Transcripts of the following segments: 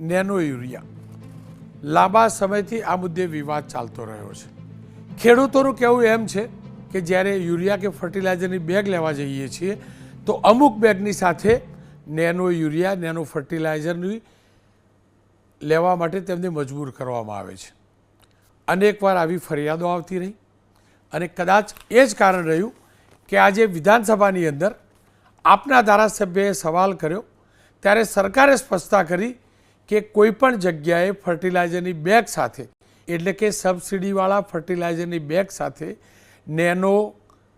Nano urea. લાંબા સમયથી આ મુદ્દે વિવાદ ચાલતો રહ્યો છે. ખેડૂતોનું કહેવું એમ છે કે જ્યારે યુરિયા કે ફર્ટિલાઇઝરની બેગ લેવા જઈએ છીએ, તો અમુક બેગની સાથે નેનો યુરિયા, નેનો ફર્ટિલાઇઝરની લેવા માટે તેમને મજબૂર કરવામાં આવે છે. અનેકવાર આવી ફરિયાદો આવતી રહી અને કદાચ એ જ કારણ રહ્યું કે આજે વિધાનસભાની અંદર આપના ધારાસભ્યએ સવાલ કર્યો, ત્યારે સરકારે સ્પષ્ટતા કરી કે કોઈપણ જગ્યાએ ફર્ટિલાઇઝરની બેગ સાથે, એટલે કે સબસિડીવાળા ફર્ટિલાઇઝરની બેગ સાથે નેનો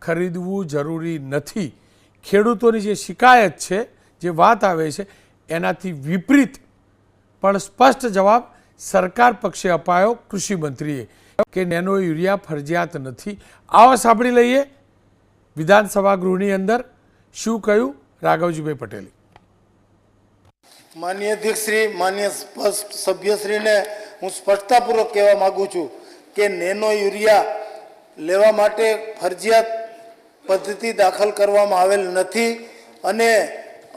ખરીદવું જરૂરી નથી. ખેડૂતોની જે શિકાયત છે, જે વાત આવે છે, એનાથી વિપરીત પણ સ્પષ્ટ જવાબ સરકાર પક્ષે અપાયો કૃષિ મંત્રીએ કે નેનો યુરિયા ફરજિયાત નથી. આવો સાંભળી લઈએ વિધાનસભા ગૃહની અંદર. શું કહ્યું? રાઘવજીભાઈ પટેલે. માન્ય અધ્યક્ષશ્રી, માન્ય સભ્યશ્રીને હું સ્પષ્ટતાપૂર્વક કહેવા માગું છું કે નેનો યુરિયા લેવા માટે ફરજિયાત પદ્ધતિ દાખલ કરવામાં આવેલ નથી અને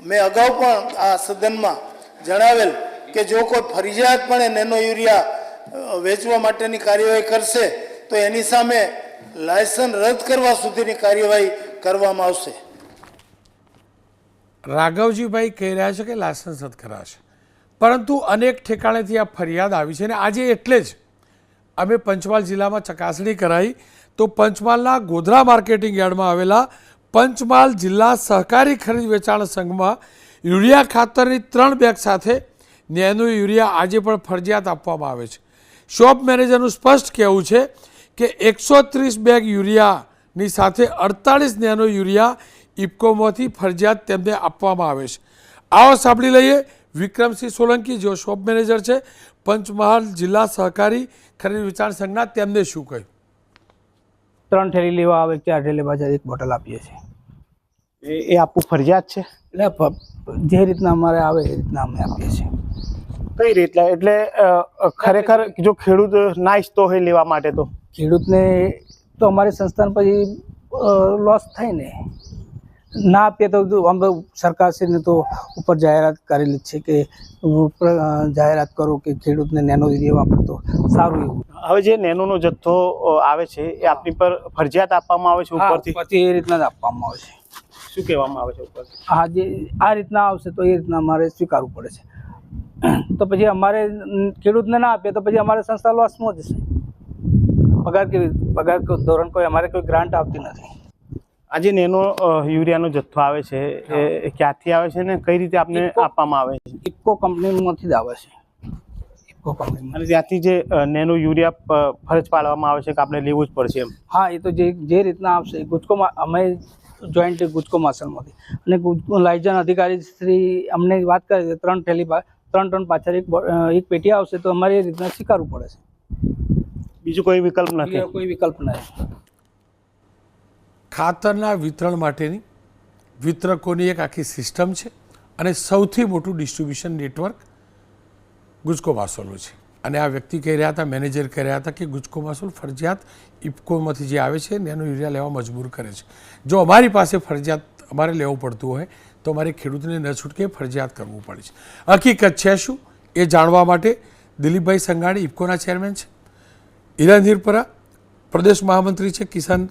મેં અગાઉ પણ આ સદનમાં જણાવેલ કે જો કોઈ ફરજિયાતપણે નેનો યુરિયા વેચવા માટેની કાર્યવાહી કરશે, તો એની સામે લાયસન્સ રદ કરવા સુધીની કાર્યવાહી કરવામાં આવશે. રાઘવજીભાઈ કહી રહ્યા છે કે લાયસન્સ રદ કરાશે. પરંતુ અનેક ઠેકાણેથી આ ફરિયાદ આવી છે અને આજે એટલે જ અમે પંચમહાલ જિલ્લામાં ચકાસણી કરાઈ તો પંચમહાલના ગોધરા માર્કેટિંગ યાર્ડમાં આવેલા પંચમહાલ જિલ્લા સહકારી ખરીદ વેચાણ સંઘમાં યુરિયા ખાતરની ત્રણ બેગ સાથે નેનો યુરિયા આજે પણ ફરજિયાત આપવામાં આવે છે. શોપ મેનેજરનું સ્પષ્ટ કહેવું છે કે એકસો ત્રીસ બેગ યુરિયાની સાથે અડતાળીસ નેનો યુરિયા ઇફકોમાંથી ફરજિયાત તેમને આપવામાં આવે છે. આવો સાંભળી લઈએ વિક્રમસિંહ સોલંકી જેઓ શોપ મેનેજર છે પંચમહાલ જિલ્લા સહકારી ખરીદ વિચાર સંઘના તેમને શું કહ્યું? ત્રણ ઠેલી લેવા આવે ચાર ઠેલી પાછળ એક બોટલ આપીએ છીએ. એ એ આપવું ફરજિયાત છે? એટલે જે રીતના અમારે આવે એ રીતના અમે આપીએ છીએ. કઈ રીતના? એટલે ખરેખર જો ખેડૂત ના ઈચ્છતો હોય લેવા માટે તો? ખેડૂતને તો અમારી સંસ્થાન પછી લોસ થાય ને. ના આપીએ તો જો અમે સરકારશ્રીને તો ઉપર જાહેરાત કરેલી છે કે જાહેરાત કરો કે ખેડૂતને નેનો યુરિયા વાપરતો. સારું એવું. હવે જે નેનોનો જથ્થો આવે છે એ આપની પર ફરજિયાત આપવામાં આવે છે ઉપરથી? એ રીતના જ આપવામાં આવે છે. શું કહેવામાં આવે છે ઉપરથી? હા જે આ રીતના આવશે તો એ રીતના અમારે સ્વીકારવું પડે છે. તો પછી અમારે ખેડૂતને ના આપીએ તો પછી અમારે સંસ્થા લોસમાં જશે પગાર કેવી પગાર ધોરણ કોઈ અમારે કોઈ ગ્રાન્ટ આવતી નથી. આ જે નેનો યુરિયાનો જથ્થો આવે છે એ ક્યાંથી આવે છે ને કઈ રીતે આપને આપવામાં આવે છે? ઇફકો કંપનીમાંથી જ આવે છે. ઇફકો કંપની અને ત્યાંથી જે નેનો યુરિયા ફરજ પાડવામાં આવે છે કે આપણે લેવું જ પડશે એમ. હા એ તો જે જે રીતના આવશે. ગુજકોમાં અમે જોઈન્ટ ગુજકો માસલમાંથી અને લાયજન અધિકારી શ્રી અમને વાત કરે છે ત્રણ થેલી ત્રણ ટન પાછળ એક એક પેટી આવશે તો અમારે એ રીતના સ્વીકારવું પડે છે. બીજું કોઈ વિકલ્પ નથી? કોઈ વિકલ્પ નથી. ખાતરના વિતરણ માટેની વિતરકોની એક આખી સિસ્ટમ છે અને સૌથી મોટું ડિસ્ટ્રીબ્યુશન નેટવર્ક ગુજકો માસોલનું છે. અને આ વ્યક્તિ કહી રહ્યા હતા, મેનેજર કહી રહ્યા હતા કે ગુજકો માસોલ ફરજિયાત ઇફકોમાંથી જે આવે છે એનો યુરિયા લેવા મજબૂર કરે છે. જો અમારી પાસે ફરજિયાત અમારે લેવું પડતું હોય તો અમારે ખેડૂતને ન છૂટકે ફરજિયાત કરવું પડે છે. હકીકત છે શું? એ જાણવા માટે દિલીપભાઈ સંઘાણી ઇફકોના ચેરમેન છે. હિરાન પ્રદેશ મહામંત્રી છે, કિસાન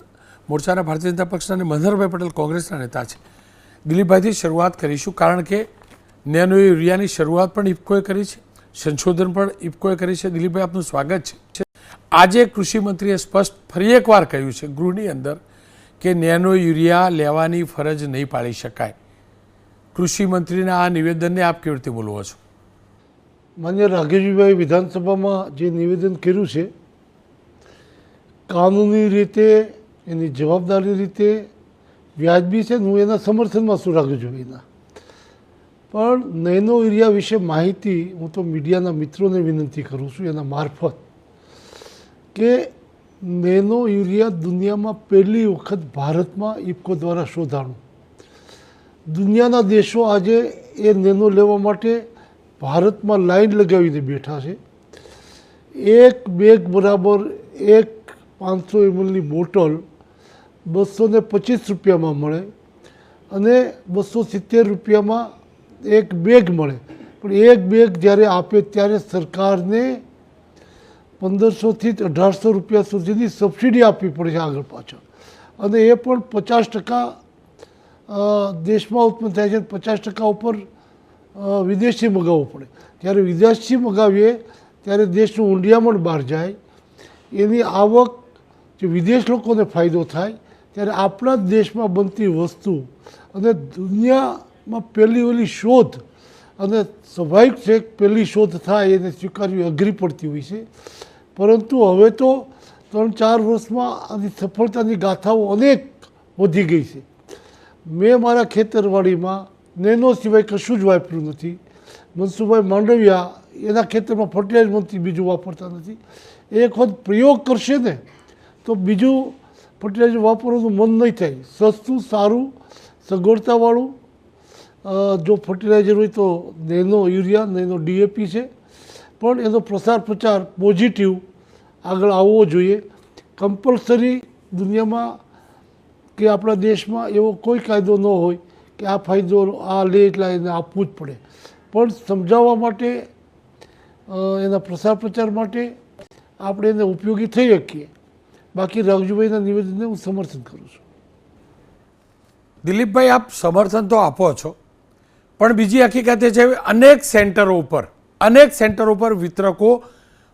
મોરચાના ભારતીય જનતા પક્ષના અને મનહરભાઈ પટેલ કોંગ્રેસના નેતા છે. દિલીપભાઈથી શરૂઆત કરીશું, કારણ કે નેનો યુરિયાની શરૂઆત પણ ઇફકોએ કરી છે, સંશોધન પણ ઇફકોએ કરી છે. દિલીપભાઈ, આપનું સ્વાગત છે. આજે કૃષિમંત્રીએ સ્પષ્ટ ફરી એકવાર કહ્યું છે ગૃહની અંદર કે નેનો યુરિયા લેવાની ફરજ નહીં પાડી શકાય. કૃષિમંત્રીના આ નિવેદનને આપ કેવી રીતે બોલવો છો? માન્ય રાઘવજીભાઈ વિધાનસભામાં જે નિવેદન કર્યું છે, કાનૂની રીતે એની જવાબદારી રીતે વ્યાજબી છે, હું એના સમર્થનમાં છું એના. પણ નૈનો એરિયા વિશે માહિતી હું તો મીડિયાના મિત્રોને વિનંતી કરું છું એના મારફત કે નેનો યુરિયા દુનિયામાં પહેલી વખત ભારતમાં ઇફકો દ્વારા શોધાણું. દુનિયાના દેશો આજે એ નેનો લેવા માટે ભારતમાં લાઈન લગાવીને બેઠા છે. એક બેગ બરાબર એક પાંચસો એમએલની બોટલ બસો ને પચીસ રૂપિયામાં મળે અને બસો સિત્તેર રૂપિયામાં એક બેગ મળે. પણ એક બેગ જ્યારે આપે ત્યારે સરકારને પંદરસોથી અઢારસો રૂપિયા સુધીની સબસિડી આપવી પડે છે આગળ પાછળ. અને એ પણ પચાસ ટકા દેશમાં ઉત્પન્ન થાય છે પચાસ ટકા ઉપર વિદેશથી મગાવવું પડે. જ્યારે વિદેશથી મગાવીએ ત્યારે દેશનું ઊંડિયામણ બહાર જાય. એની આવક, જે વિદેશ લોકોને ફાયદો થાય ત્યારે આપણા જ દેશમાં બનતી વસ્તુ અને દુનિયામાં પહેલી ઓલી શોધ અને સ્વાભાવિક છે પહેલી શોધ થાય એને સ્વીકારવી અઘરી પડતી હોય છે. પરંતુ હવે તો ત્રણ ચાર વર્ષમાં આની સફળતાની ગાથાઓ અનેક વધી ગઈ છે. મેં મારા ખેતરવાડીમાં નેનો સિવાય કશું જ વાપર્યું નથી. મનસુભાઈ માંડવિયા એના ખેતરમાં ફર્ટિલાઇઝર મંત્રી બીજું વાપરતા નથી. એક વખત પ્રયોગ કરશે ને તો બીજું ફર્ટિલાઇઝર વાપરવાનું મન નહીં થાય. સસ્તું, સારું, સગવડતાવાળું. જો ફર્ટિલાઇઝર હોય તો નેનો યુરિયા, નેનો ડીએપી છે. પણ એનો પ્રસાર પ્રચાર પોઝિટિવ આગળ આવવો જોઈએ. કમ્પલસરી દુનિયામાં કે આપણા દેશમાં એવો કોઈ કાયદો ન હોય કે આ ફાયદો, આ લે એટલે એને આપવું જ પડે. પણ સમજાવવા માટે એના પ્રસાર પ્રચાર માટે આપણે એને ઉપયોગી થઈ શકીએ. બાકી રાઘુભાઈના નિવેદનને હું સમર્થન કરું છું. દિલીપભાઈ આપ સમર્થન તો આપો છો પણ બીજી હકીકત એ છે અનેક સેન્ટરો ઉપર અનેક સેન્ટરો ઉપર વિતરકો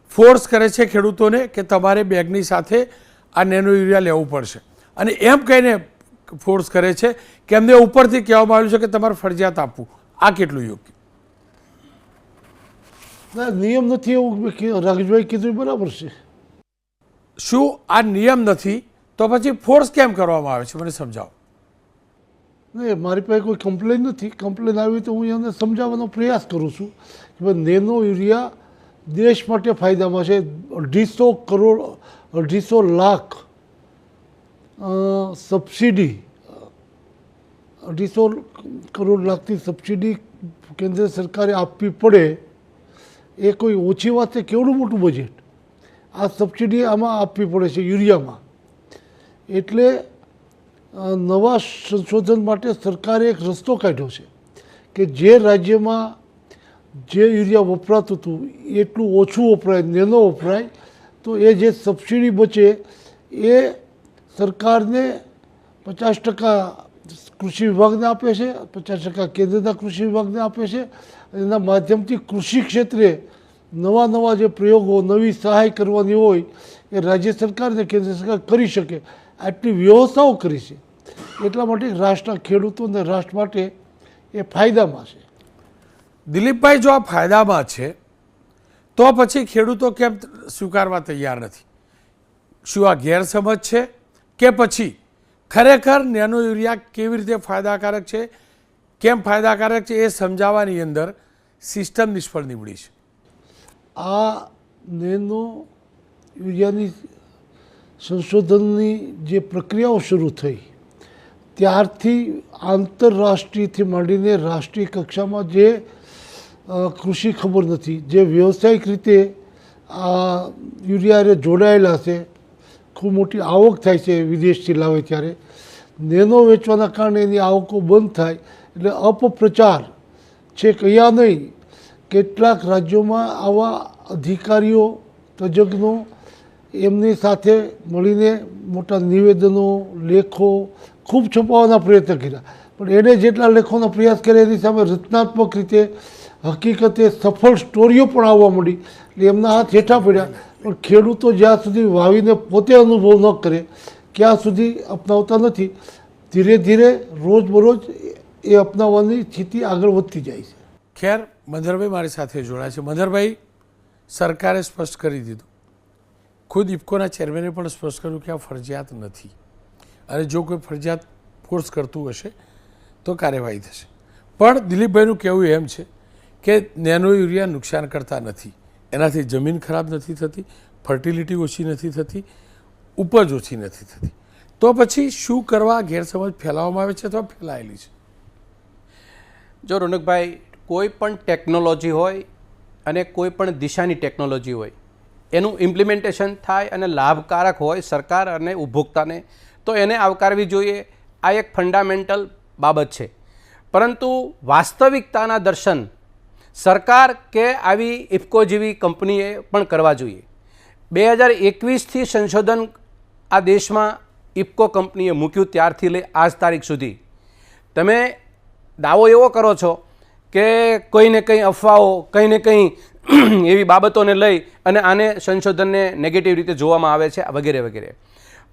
ફોર્સ કરે છે ખેડૂતોને કે તમારે બેગની સાથે આ નેનો યુરિયા લેવું પડશે. અને એમ કહીને ફોર્સ કરે છે કે એમને ઉપરથી કહેવામાં આવ્યું છે કે તમારે ફરજિયાત આપવું. આ કેટલું યોગ્ય? ના નિયમ નથી એવું મેં કીધું બરાબર છે. શું આ નિયમ નથી? તો પછી ફોર્સ કેમ કરવામાં આવે છે? મને સમજાવો. નહીં મારી પાસે કોઈ કમ્પ્લેન નથી. કમ્પ્લેન આવી તો હું એને સમજાવવાનો પ્રયાસ કરું છું કે ભાઈ નેનો યુરિયા દેશ માટે ફાયદામાં છે. અઢીસો કરોડ, અઢીસો લાખ સબસિડી અઢીસો કરોડ લાખની સબસિડી કેન્દ્ર સરકારે આપવી પડે. એ કોઈ ઓછી વાત છે કેવડું મોટું બજેટ આ સબસિડી આમાં આપવી પડે છે યુરિયામાં. એટલે નવા સંશોધન માટે સરકારે એક રસ્તો કાઢ્યો છે કે જે રાજ્યમાં જે યુરિયા વપરાતું હતું, એટલું ઓછું વપરાય, નેનો વપરાય, તો એ જે સબસિડી બચે એ સરકારને પચાસ ટકા કૃષિ વિભાગને આપે છે, પચાસ ટકા કેન્દ્રના કૃષિ વિભાગને આપે છે એના માધ્યમથી કૃષિ ક્ષેત્રે નવા નવા જે પ્રયોગો, નવી સહાય કરવાની હોય, એ રાજ્ય સરકાર અને કેન્દ્ર સરકાર કરી શકે. આટલી વ્યવસ્થાઓ કરી છે. એટલા માટે રાષ્ટ્રના ખેડૂતો અને રાષ્ટ્ર માટે એ ફાયદામાં છે. દિલીપભાઈ, જો આ ફાયદામાં છે, તો પછી ખેડૂતો કેમ સ્વીકારવા તૈયાર નથી? શું આ ગેરસમજ છે કે પછી ખરેખર નેનો યુરિયા કેવી રીતે ફાયદાકારક છે? કેમ ફાયદાકારક છે એ સમજાવવાની અંદર સિસ્ટમ નિષ્ફળ નીવડી છે. આ નેનો યુરિયાની સંશોધનની જે પ્રક્રિયાઓ શરૂ થઈ, ત્યારથી આંતરરાષ્ટ્રીયથી માંડીને રાષ્ટ્રીય કક્ષામાં જે કૃષિ ખબર નથી, જે વ્યવસાયિક રીતે આ યુરિયા જોડાયેલા છે, ખૂબ મોટી આવક થાય છે, વિદેશથી લાવે ત્યારે. નેનો વેચવાના કારણે એની આવકો બંધ થાય, એટલે અપપ્રચાર છે કયા નહીં કેટલાક રાજ્યોમાં આવા અધિકારીઓ, તજજ્ઞો એમની સાથે મળીને મોટા નિવેદનો, લેખો ખૂબ છપાવવાના પ્રયત્ન કર્યા. પણ એણે જેટલા લેખોનો પ્રયાસ કર્યા એની સામે રચનાત્મક રીતે હકીકતે સફળ સ્ટોરીઓ પણ આવવા માંડી એટલે એમના હાથ હેઠા પડ્યા. પણ ખેડૂતો જ્યાં સુધી વાવીને પોતે અનુભવ ન કરે, ક્યાં સુધી અપનાવતા નથી, ધીરે ધીરે રોજબરોજ એ અપનાવવાની સ્થિતિ આગળ વધતી જાય છે. ખેર મધરભાઈ મારી સાથે જોડાય છે. મધરભાઈ, સરકારે સ્પષ્ટ કરી દીધું. ખુદ ઇફકોના ચેરમેને પણ સ્પષ્ટ કર્યું કે આ ફરજિયાત નથી. અને જો કોઈ ફરજિયાત ફોર્સ કરતું હશે, તો કાર્યવાહી થશે. પણ દિલીપભાઈનું કહેવું એમ છે કે નેનો યુરિયા નુકસાન કરતા નથી. એનાથી જમીન ખરાબ નથી થતી ફર્ટિલિટી ઓછી નથી થતી, ઉપજ ઓછી નથી થતી. તો પછી શું કરવા ગેરસમજ ફેલાવવામાં આવે છે અથવા ફેલાયેલી છે? જો રોનકભાઈ કોઈ પણ ટેકનોલોજી હોય અને કોઈ પણ દિશાની ટેકનોલોજી હોય, એનું ઇમ્પ્લિમેન્ટેશન થાય અને લાભકારક હોય સરકાર અને ઉપભોક્તાને, તો એને આવકારવી જોઈએ. આ એક ફંડામેન્ટલ બાબત છે. પરંતુ વાસ્તવિકતાના દર્શન સરકાર કે આવી ઇફકો જેવી કંપનીએ પણ કરવા જોઈએ. બે હજાર એકવીસથી સંશોધન આ દેશમાં ઇફકો કંપનીએ મૂક્યું ત્યારથી લઈ આજ તારીખ સુધી. તમે દાવો એવો કરો છો કે કંઈને કંઈ અફવાઓ કંઈને કંઈ એવી બાબતોને લઈ અને આને સંશોધનને નેગેટિવ રીતે જોવામાં આવે છે, વગેરે વગેરે.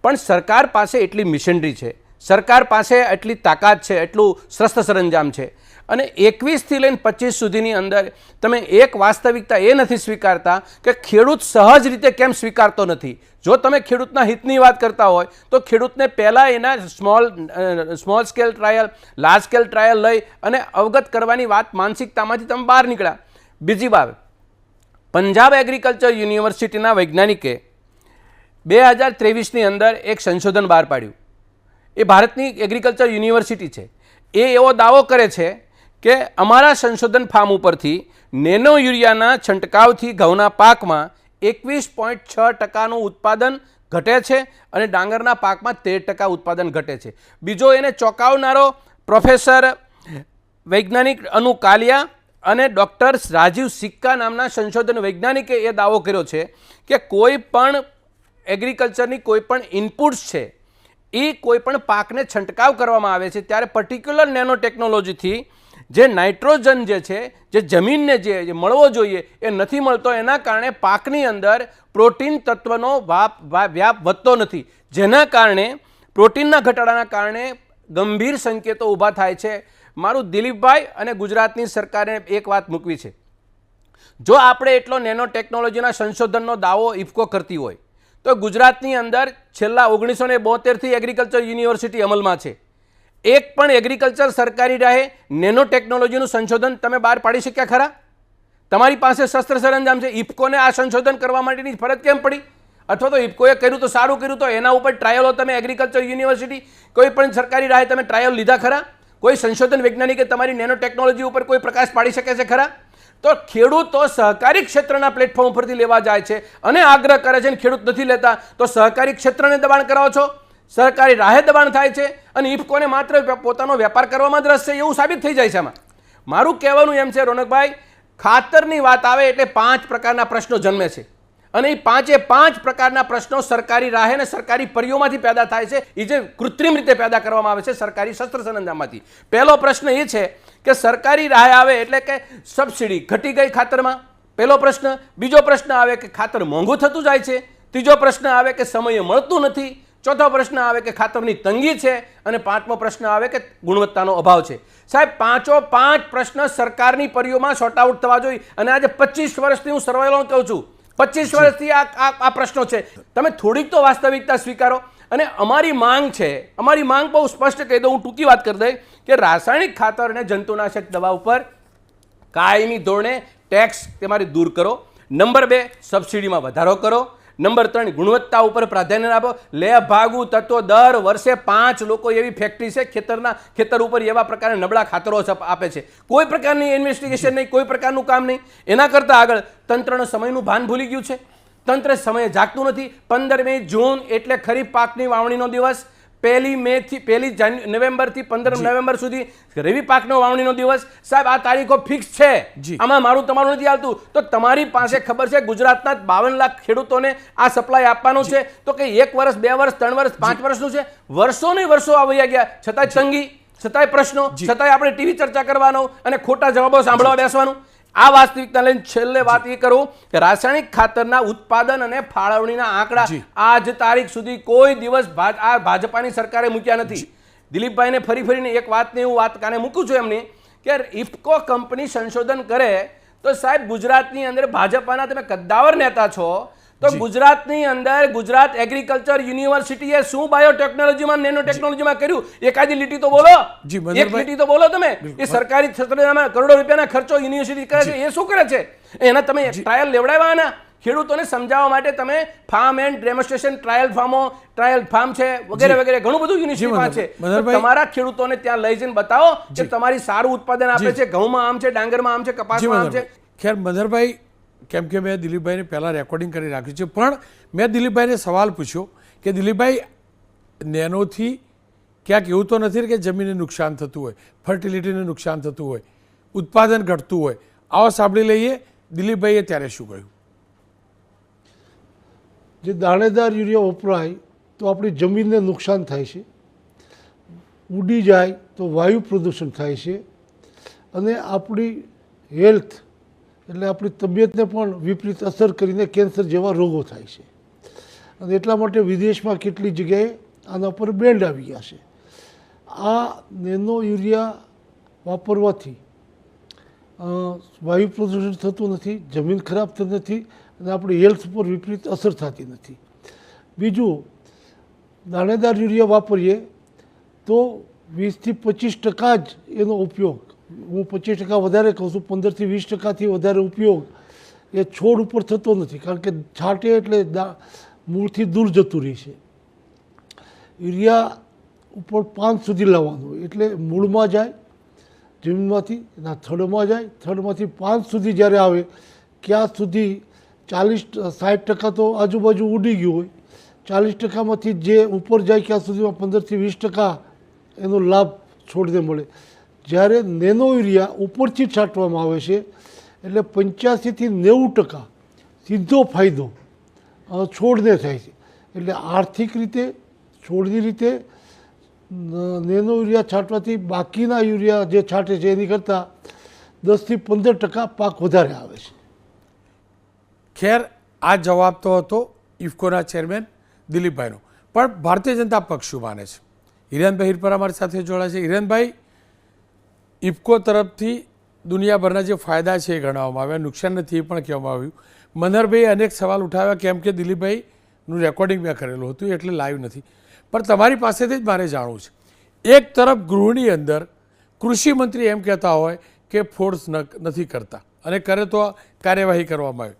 પણ સરકાર પાસે એટલી મિશનરી છે, સરકાર પાસે એટલી તાકાત છે, એટલું શસ્ત્ર સરંજામ છે અને એકવીસથી લઈને પચીસ સુધીની અંદર તમે એક વાસ્તવિકતા એ નથી સ્વીકારતા કે ખેડૂત સહજ રીતે કેમ સ્વીકારતો નથી. જો તમે ખેડૂતના હિતની વાત કરતા હોય, તો ખેડૂતને પહેલાં એના small small scale trial, large scale trial લઈ અને અવગત કરવાની વાત માનસિકતામાંથી તમે બહાર નીકળ્યા. બીજી બાબત, પંજાબ એગ્રીકલ્ચર યુનિવર્સિટીના વૈજ્ઞાનિકે બે હજાર ત્રેવીસની અંદર એક સંશોધન બહાર પાડ્યું. એ ભારતની એગ્રીકલ્ચર યુનિવર્સિટી છે. એ એવો દાવો કરે છે કે અમારા સંશોધન ફાર્મ ઉપરથી નેનો યુરિયાના છંટકાવથી ઘઉંના પાકમાં એકવીસ પોઈન્ટ છ ટકાનું ઉત્પાદન ઘટે છે અને ડાંગરના પાકમાં તેર ટકા ઉત્પાદન ઘટે છે. બીજો એને ચોંકાવનારો પ્રોફેસર વૈજ્ઞાનિક અનુ કાલિયા અને ડૉક્ટર રાજીવ સિક્કા નામના સંશોધન વૈજ્ઞાનિકે એ દાવો કર્યો છે કે કોઈ પણ એગ્રીકલ્ચરની કોઈ પણ ઇનપુટ્સ છે, એ કોઈ પણ પાકને છંટકાવ કરવામાં આવે છે, ત્યારે પર્ટિક્યુલર નેનો ટેકનોલોજીથી જે નાઇટ્રોજન જે છે, જે જમીનને જે મળવો જોઈએ એ નથી મળતો, એના કારણે પાકની અંદર પ્રોટીન તત્વનો વાપ વ્યાપ વધતો નથી. જેના કારણે, પ્રોટીનના ઘટાડાના કારણે ગંભીર સંકેતો ઊભા થાય છે. મારું દિલીપભાઈ અને ગુજરાતની સરકારે એક વાત મૂકવી છે. જો આપણે એટલો નેનો ટેકનોલોજીના સંશોધનનો દાવો ઇફકો કરતી હોય, તો ગુજરાતની અંદર છેલ્લા ઓગણીસો ને બોતેરથી એગ્રીકલ્ચર યુનિવર્સિટી અમલમાં છે. એક પણ એગ્રીકલ્ચર સરકારી રાહે નેનો ટેકનોલોજીનું સંશોધન તમે બહાર પાડી શક્યા ખરા? તમારી પાસે શસ્ત્ર સરંજામ છે ઇફકોને આ સંશોધન કરવા માટેની ફરજ કેમ પડી? અથવા તો ઇફકોએ કર્યું તો સારું કર્યું તો એના ઉપર ટ્રાયલો તમે એગ્રીકલ્ચર યુનિવર્સિટી કોઈ પણ સરકારી રાહે તમે ટ્રાયલ લીધા ખરા? કોઈ સંશોધન વૈજ્ઞાનિકે તમારી નેનો ટેકનોલોજી ઉપર કોઈ પ્રકાશ પાડી શકે છે ખરા? તો ખેડૂતો સહકારી ક્ષેત્રના પ્લેટફોર્મ પરથી લેવા જાય છે અને આગ્રહ કરે છે અને ખેડૂત નથી લેતા, તો સહકારી ક્ષેત્રને દબાણ કરાવો છો? સરકારી રાહે દબાણ થાય છે અને ઇફકોને માત્ર પોતાનો વેપાર કરવામાં જ રસ છે એવું સાબિત થઈ જાય છે આમાં. મારું કહેવાનું એમ છે, રોનકભાઈ, ખાતરની વાત આવે એટલે પાંચ પ્રકારના પ્રશ્નો જન્મે છે. અને એ પાંચે પાંચ પ્રકારના પ્રશ્નો સરકારી રાહે અને સરકારી પરીઓમાંથી પેદા થાય છે. એ જે કૃત્રિમ રીતે પેદા કરવામાં આવે છે સરકારી શસ્ત્ર સરંજામમાંથી પહેલો પ્રશ્ન એ છે કે સરકારી રાહે આવે એટલે કે સબસિડી ઘટી ગઈ ખાતરમાં? પહેલો પ્રશ્ન. બીજો પ્રશ્ન આવે કે ખાતર મોંઘું થતું જાય છે? ત્રીજો પ્રશ્ન આવે કે સમયે મળતું નથી? ચોથો પ્રશ્ન આવે કે ખાતરની તંગી છે અને પાંચમો પ્રશ્ન આવે કે ગુણવત્તાનો અભાવ છે. સાહેબ પાંચો પાંચ પ્રશ્ન સરકારની પરીઓમાં શોર્ટ આઉટ થવા જોઈએ. અને આજે પચીસ વર્ષથી હું સર્વેલો કહું છું. પચીસ વર્ષથી આ આ આ પ્રશ્નો છે. તમે થોડીક તો વાસ્તવિકતા સ્વીકારો. અને અમારી માંગ છે અમારી માંગ બહુ સ્પષ્ટ કહી દઉં હું ટૂંકી વાત કરી દઈ કે રાસાયણિક ખાતર અને જંતુનાશક દવા ઉપર કાયમી ધોરણે ટેક્સ તમારે દૂર કરો. નંબર બે સબસિડીમાં વધારો કરો. નંબર ત્રણ, ગુણવત્તા ઉપર પ્રાધાન્ય આપો. લે ભાગુ તત્વો દર વર્ષે પાંચ લોકો એવી ફેક્ટરી છે, ખેતરના, ખેતર ઉપર એવા પ્રકારના નબળા ખાતરો આપે છે. કોઈ પ્રકારની ઇન્વેસ્ટિગેશન નહીં, કોઈ પ્રકારનું કામ નહીં. એના કરતાં આગળ તંત્રનો સમયનું ભાન ભૂલી ગયું છે. તંત્ર સમયે જાગતું નથી. પંદરમી જૂન એટલે ખરીફ પાકની વાવણીનો દિવસ. પહેલી મે થી પહેલી નવેમ્બરથી પંદર નવેમ્બર સુધી રવિ પાકનો વાવણીનો દિવસ. સાહેબ આ તારીખો ફિક્સ છે. આમાં મારું તમારું નથી આવતું. તો તમારી પાસે ખબર છે ગુજરાતના બાવન લાખ ખેડૂતોને આ સપ્લાય આપવાનું છે. તો કે એક વર્ષ બે વર્ષ ત્રણ વર્ષ પાંચ વર્ષનું છે? વર્ષો ને વર્ષો આવી ગયા. છતાંય તંગી છતાંય પ્રશ્નો છતાંય આપણે ટીવી ચર્ચા કરવાનો અને ખોટા જવાબો સાંભળવા બેસવાનું. આ વાસ્તવિકતા લઈને છેલ્લે વાત એ કરું કે રાસાયણિક ખાતરના ઉત્પાદન અને ફાળવણીના આંકડા આજ તારીખ સુધી કોઈ દિવસ આ ભાજપાની સરકારે મૂક્યા નથી. દિલીપભાઈને ફરી ફરીને એક વાતને હું વાત કાને મૂકું છું એમની કે ઇફકો કંપની સંશોધન કરે તો સાહેબ ગુજરાતની અંદર ભાજપાના તમે કદ્દાવર નેતા છો તો ગુજરાતની અંદર ગુજરાત એગ્રીકલ્ચર યુનિવર્સિટીએ શું બાયોટેકનોલોજીમાં નેનો ટેકનોલોજીમાં કર્યું? એકાદી લીટી તો બોલો. એક લીટી તો બોલો તમે. એ સરકારી ક્ષેત્રમાં કરોડો રૂપિયાના ખર્ચો યુનિવર્સિટી કરે છે. એ શું કરે છે? એના તમે ટ્રાયલ લેવડાવવાના. ખેડૂતોને સમજાવવા માટે તમે ફાર્મ એન્ડ ડેમોન્સ્ટ્રેશન ટ્રાયલ ફાર્મો ટ્રાયલ ફાર્મ છે વગેરે વગેરે ઘણું બધું યુનિવર્સિટીમાં છે. તમારા ખેડૂતોને ત્યાં લઈ જઈને બતાવો કે તમારી સારું ઉત્પાદન આપે છે ઘઉંમાં આમ છે ડાંગરમાં આમ છે કપાસમાં આમ છે. ખેર મનોહરભાઈ કેમ કે મેં દિલીપભાઈને પહેલાં રેકોર્ડિંગ કરી રાખ્યું છે. પણ મેં દિલીપભાઈને સવાલ પૂછ્યો કે દિલીપભાઈ, નેનોથી ક્યાંક એવું તો નથી કે જમીનને નુકસાન થતું હોય ફર્ટિલિટીને નુકસાન થતું હોય, ઉત્પાદન ઘટતું હોય. આવો સાંભળી લઈએ દિલીપભાઈએ ત્યારે શું કહ્યું? જે દાણેદાર યુરિયા વપરાય તો આપણી જમીનને નુકસાન થાય છે. ઉડી જાય તો વાયુ પ્રદૂષણ થાય છે. અને આપણી હેલ્થ એટલે આપણી તબિયતને પણ વિપરીત અસર કરીને કેન્સર જેવા રોગો થાય છે. અને એટલા માટે વિદેશમાં કેટલી જગ્યાએ આના પર બેન્ડ આવી ગયા છે. આ નેનો યુરિયા વાપરવાથી વાયુ પ્રદૂષણ થતું નથી, જમીન ખરાબ થતી નથી અને આપણી હેલ્થ પર વિપરીત અસર થતી નથી. બીજું, દાણેદાર યુરિયા વાપરીએ તો વીસથી પચીસ ટકા જ એનો ઉપયોગ હું પચીસ ટકા વધારે કહું છું, પંદરથી વીસ ટકાથી વધારે ઉપયોગ એ છોડ ઉપર થતો નથી, કારણ કે છાંટે એટલે મૂળથી દૂર જતું રહે છે. યુરિયા ઉપર પાન સુધી લાવવાનું એટલે મૂળમાં જાય, જમીનમાંથી એના થડમાં જાય, થડમાંથી પાંચ સુધી જ્યારે આવે, ક્યાં સુધી ચાલીસ સાઠ ટકા તો આજુબાજુ ઉડી ગયું હોય, ચાલીસ ટકામાંથી જે ઉપર જાય, ક્યાં સુધીમાં પંદરથી વીસ ટકા એનો લાભ છોડને મળે. જ્યારે નેનો યુરિયા ઉપરથી છાંટવામાં આવે છે, એટલે પંચ્યાસીથી નેવું ટકા સીધો ફાયદો છોડને થાય છે. એટલે આર્થિક રીતે, છોડની રીતે નેનો યુરિયા છાંટવાથી બાકીના યુરિયા જે છાંટે છે એની કરતાં દસથી પંદર ટકા પાક વધારે આવે છે. ખેર, આ જવાબ તો હતો ઇફકોના ચેરમેન દિલીપભાઈનો. પણ ભારતીય જનતા પક્ષ માને છે? હિરેનભાઈ હિરપરા અમારી સાથે જોડાય છે. હિરેનભાઈ ઇફકો તરફથી દુનિયાભરના જે ફાયદા છે એ ગણવામાં આવ્યા. નુકસાન નથી એ પણ કહેવામાં આવ્યું. મનહરભાઈએ અનેક સવાલ ઉઠાવ્યા કેમ કે દિલીપભાઈનું રેકોર્ડિંગ મેં કરેલું હતું, એટલે લાઈવ નથી. પણ તમારી પાસેથી જ મારે જાણવું છે. એક તરફ ગૃહની અંદર કૃષિ મંત્રી એમ કહેતા હોય કે ફોર્સ નથી કરતા અને કરે તો કાર્યવાહી કરવામાં આવે.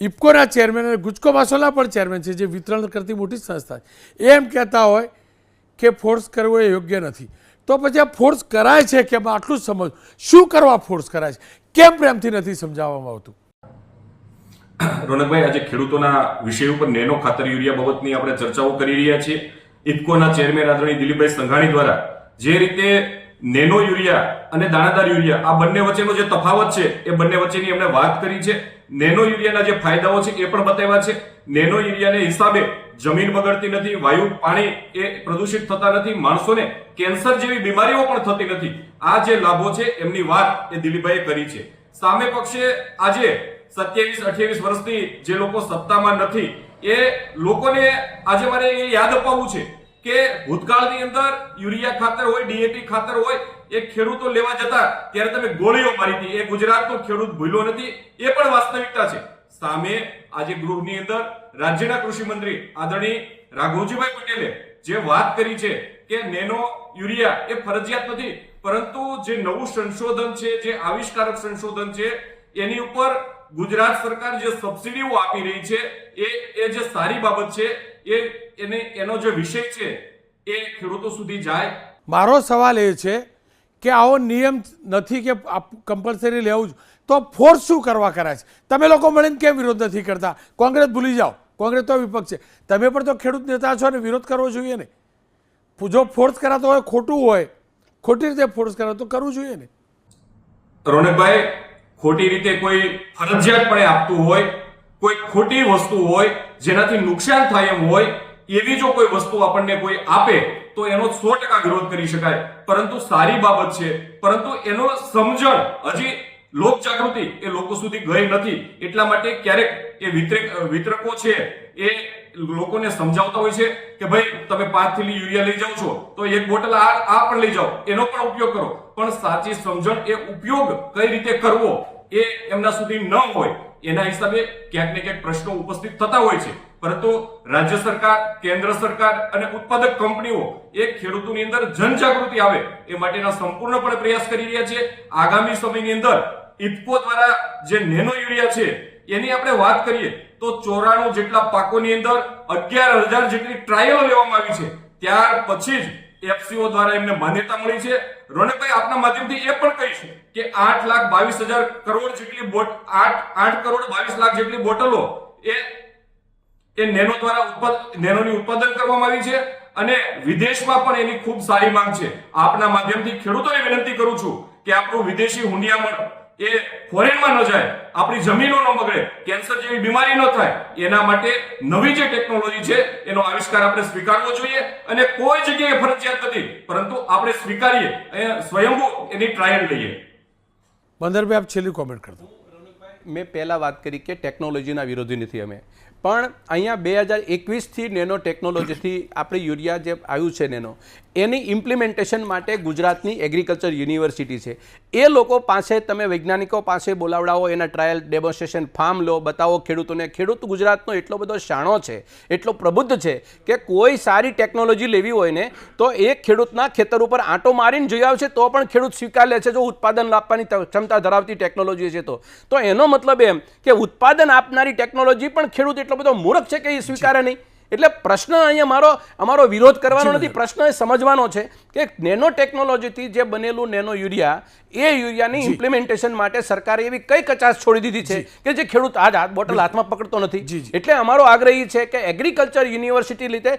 ઇફકોના ચેરમેન અને ગુજકો માસોલા પણ ચેરમેન છે, જે વિતરણ કરતી મોટી સંસ્થા છે. એમ કહેતા હોય કે ફોર્સ કરવો એ યોગ્ય નથી. તો પછી આ ફોર્સ કરાય છે કે આટલું જ સમજ. શું કરવા ફોર્સ કરાય છે? કેમ પ્રેમથી નથી સમજાવવામાં આવતું? રોનકભાઈ, આજે ખેડૂતોના વિષય ઉપર નેનો ખાતર યુરિયા બાબતની આપણે ચર્ચાઓ કરી રહ્યા છીએ. ઇફકોના ચેરમેન આદરણીય દિલીપભાઈ સંઘાણી દ્વારા જે રીતે નેનો યુરિયા અને દાણાદાર યુરિયા, આ બંને વચ્ચેનો જે તફાવત છે, એ બંને વચ્ચેની એમણે વાત કરી છે. નેનો યુરિયાના જે ફાયદાઓ છે, એ પણ બતાવ્યા છે. નેનો યુરિયાને હિસાબે જમીન બગડતી નથી, વાયુ, પાણી એ પ્રદૂષિત થતા નથી, માણસોને કેન્સર જેવી બીમારીઓ પણ થતી નથી. આ જે લાભો છે, એમની વાત એ દિલીપભાઈએ કરી છે. સામે પક્ષે આજે સત્યાવીસ, અઠ્યાવીસ વર્ષથી જે લોકો સત્તામાં નથી, એ લોકોને આજે મારે એ યાદ અપાવવું છે કે ભૂતકાળની અંદર યુરિયા ખાતર હોય ડીએપી ખાતર હોય, એ ખેડૂતો લેવા જતા, ત્યારે તમે ગોળીઓ મારી હતી. એ ગુજરાતનો ખેડૂત ભૂલ્યો નથી, એ પણ વાસ્તવિકતા છે. સામે આજે ગૃહની અંદર રાજ્યના કૃષિ મંત્રી આદરણીય રાઘવજીભાઈ પટેલે જે વાત કરી છે કે નેનો યુરિયા એ ફરજિયાત નથી, પરંતુ જે નવું સંશોધન છે, જે આવિષ્કારક સંશોધન છે, એની ઉપર ગુજરાત સરકાર જે સબસિડીઓ આપી રહી છે, એ એ જે સારી બાબત છે, એ, એને, એનો જે વિષય છે, એ ખેડૂતો સુધી જાય. મારો સવાલ એ છે કે આવો નિયમ નથી કે કમ્પલસરી લેવું જ. તો ફોર્સ શું કરવા કરાય છે? તમે લોકો મળીને કેમ વિરોધ નથી કરતા? કોંગ્રેસ ભૂલી જાઓ. કોંગ્રેસ તો વિપક્ષ છે. તમે પણ તો ખેડૂત નેતા છો ને વિરોધ કરવો જોઈએ ને? જો ફોર્સ કરાતો હોય, ખોટું હોય, ખોટી રીતે ફોર્સ કરાતો તો કરવું જોઈએ ને? રોનકભાઈ, ખોટી રીતે કોઈ ફરજિયાતપણે આપતું હોય, કોઈ ખોટી વસ્તુ હોય, જેનાથી નુકસાન થાય એમ હોય, એવી જો કોઈ વસ્તુ આપણને કોઈ આપે, તો એનો સો ટકા વિરોધ કરી શકાય. પરંતુ સારી બાબત છે. પરંતુ એનો સમજણ હજી લોક જાગૃતિ એ લોકો સુધી ગઈ નથી. એટલા માટે ક્યારેક એ વિતરક વિતરકો છે એ લોકોને સમજાવતા હોય છે કે ભાઈ તમે પાંચ થેલી યુરિયા લઈ જાઓ છો, તો એક બોટલ આ આ પણ લઈ જાઓ, એનો પણ ઉપયોગ કરો. પણ સાચી સમજણ એ ઉપયોગ કઈ રીતે કરવો એ એમના સુધી ન હોય. એના હિસાબે ક્યાંક ને ક્યાંક પ્રશ્નો ઉપસ્થિત થતા હોય છે. પરંતુ રાજ્ય સરકાર, કેન્દ્ર સરકાર અને ઉત્પાદક કંપનીઓ એ ખેડૂતોની અંદર જનજાગૃતિ આવે એ માટેના સંપૂર્ણપણે પ્રયાસ કરી રહ્યા છે. આગામી સમયની અંદર ઇફકો દ્વારા જે નેનો યુરિયા છે, એની આપણે વાત કરીએ, તો ચોરાણું જેટલા પાકોની અંદર અગિયાર હજાર જેટલી ટ્રાયલો લેવામાં આવી છે. ત્યાર પછી જ એફસીઓ દ્વારા એમને માન્યતા મળી છે. રોનકભાઈ આપના માધ્યમથી એ પણ કહીશ કે આઠ લાખ બાવીસ હજાર કરોડ જેટલી બોટ, આઠ આઠ કરોડ બાવીસ લાખ જેટલી બોટલો એ એ નેનો દ્વારા નેનોની ઉત્પાદન કરવામાં આવી છે અને વિદેશમાં પણ એની ખૂબ સારી માંગ છે. આપના માધ્યમથી ખેડૂતોને વિનંતી કરું છું કે આપણું વિદેશી હુંડિયામણ એ ફોરેનમાં ન જાય આપણી જમીનો ન બગડે કેન્સર જેવી બીમારી ન થાય એના માટે નવી જે ટેકનોલોજી છે એનો આવિષ્કાર આપણે સ્વીકારવો જોઈએ અને કોઈ જગ્યાએ ફરજિયાત નથી પરંતુ આપણે સ્વીકારીએ અને સ્વયંભૂ એની ટ્રાયલ લઈએ. બંદરભાઈ આપ છેલ્લી કોમેન્ટ કરતો મેં પહેલાં વાત કરી કે ટેકનોલોજીના વિરોધી નથી અમે. પણ અહીંયા બે હજાર એકવીસથી નેનો ટેકનોલોજીથી આપણે યુરિયા જે આવ્યું છે નેનો એની ઇમ્પ્લિમેન્ટેશન માટે ગુજરાતની એગ્રીકલ્ચર યુનિવર્સિટી છે. એ લોકો પાસે તમે વૈજ્ઞાનિકો પાસે બોલાવડાવો, એના ટ્રાયલ ડેમોન્સ્ટ્રેશન ફાર્મ લો, બતાવો ખેડૂતોને. ખેડૂત ગુજરાતનો એટલો બધો શાણો છે, એટલો પ્રબુદ્ધ છે કે કોઈ સારી ટેકનોલોજી લેવી હોય ને, તો એ ખેડૂતના ખેતર ઉપર આંટો મારીને જોઈ આવશે, તો પણ ખેડૂત સ્વીકાર લે છે જો ઉત્પાદન આપવાની ક્ષમતા ધરાવતી ટેકનોલોજી છે તો. તો એનો મતલબ એમ કે ઉત્પાદન આપનારી ટેકનોલોજી પણ ખેડૂત એટલો બધો મૂર્ખ છે કે એ સ્વીકારે નહીં. એટલે પ્રશ્ન અહીંયા મારો અમારો વિરોધ કરવાનો નથી. પ્રશ્ન એ સમજવાનો છે કે નેનો ટેકનોલોજીથી જે બનેલું નેનો યુરિયા એ યુરિયાની ઇમ્પ્લિમેન્ટેશન માટે સરકારે એવી કઈ કચાશ છોડી દીધી છે કે જે ખેડૂત આજ હાથ બોટલ હાથમાં પકડતો નથી. એટલે અમારો આગ્રહ ઈ છે કે એગ્રીકલ્ચર યુનિવર્સિટી લીધે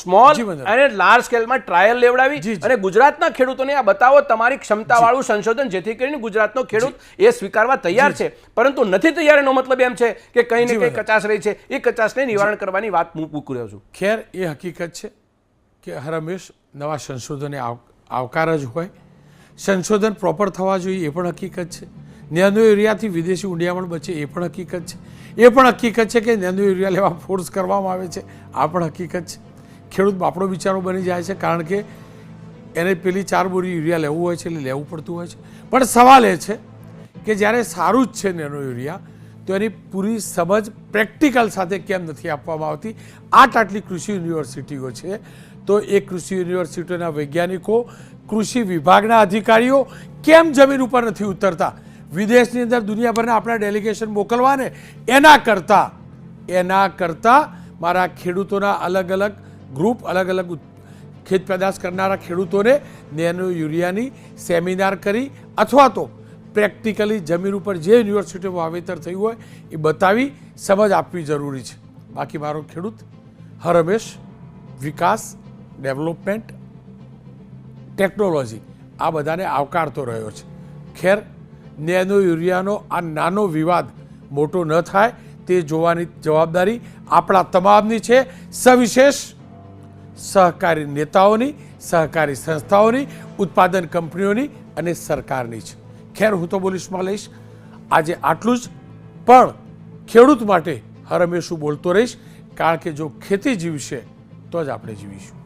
સ્મોલ અને લાર્જ સ્કેલમાં ટ્રાયલ લેવડાવી. અને ગુજરાતના ખેડૂતોને આ બતાવો તમારી ક્ષમતાવાળું સંશોધન જેથી કરીને ગુજરાતનો ખેડૂત એ સ્વીકારવા તૈયાર છે. પરંતુ નથી તૈયાર એનો મતલબ એમ છે કે કંઈ ને કંઈ. કચાશ રહી છે. એ કચાશને નિવારણ કરવાની વાત મૂકી રહ્યો છું. ખેર એ હકીકત છે કે હર હંમેશ નવા સંશોધને આવકાર જ હોય. સંશોધન પ્રોપર થવા જોઈએ એ પણ હકીકત છે. નેનો યુરિયાથી વિદેશી ઊંડિયામણ બચે એ પણ હકીકત છે. એ પણ હકીકત છે કે નેનો યુરિયા લેવા ફોર્સ કરવામાં આવે છે. આ પણ હકીકત છે. ખેડૂત બાપડો બિચારો બની જાય છે કારણ કે એને પેલી ચાર બોરી યુરિયા લેવું હોય છે એટલે લેવું પડતું હોય છે. પણ સવાલ એ છે કે જ્યારે સારું જ છે નેનો યુરિયા તો એની પૂરી સમજ પ્રેક્ટિકલ સાથે કેમ નથી આપવામાં આવતી? આટ આટલી કૃષિ યુનિવર્સિટીઓ છે. તો એ કૃષિ યુનિવર્સિટીઓના વૈજ્ઞાનિકો, કૃષિ વિભાગના અધિકારીઓ કેમ જમીન ઉપર નથી ઉતરતા? વિદેશની અંદર દુનિયાભરના આપણા ડેલિગેશન મોકલવાને એના કરતાં એના કરતાં મારા ખેડૂતોના અલગ અલગ ગ્રુપ, અલગ અલગ ખેત પેદાશ કરનારા ખેડૂતોને નેનો યુરિયાની સેમિનાર કરી, અથવા તો પ્રેક્ટિકલી જમીન ઉપર જે યુનિવર્સિટીમાં વાવેતર થયું હોય એ બતાવી સમજ આપવી જરૂરી છે. બાકી મારો ખેડૂત હર હંમેશ વિકાસ, ડેવલપમેન્ટ, ટેકનોલોજી, આ બધાને આવકારતો રહ્યો છે. ખેર, નેનો યુરિયાનો આ નાનો વિવાદ મોટો ન થાય તે જોવાની જવાબદારી આપણા તમામની છે. સવિશેષ, સહકારી નેતાઓની, સહકારી સંસ્થાઓની, ઉત્પાદન કંપનીઓની અને સરકારની છે. ખેર હું તો બોલીશમાં લઈશ આજે આટલું જ, પણ ખેડૂત માટે હર હંમેશું બોલતો રહીશ. કારણ કે જો ખેતી જીવશે, તો જ આપણે જીવીશું.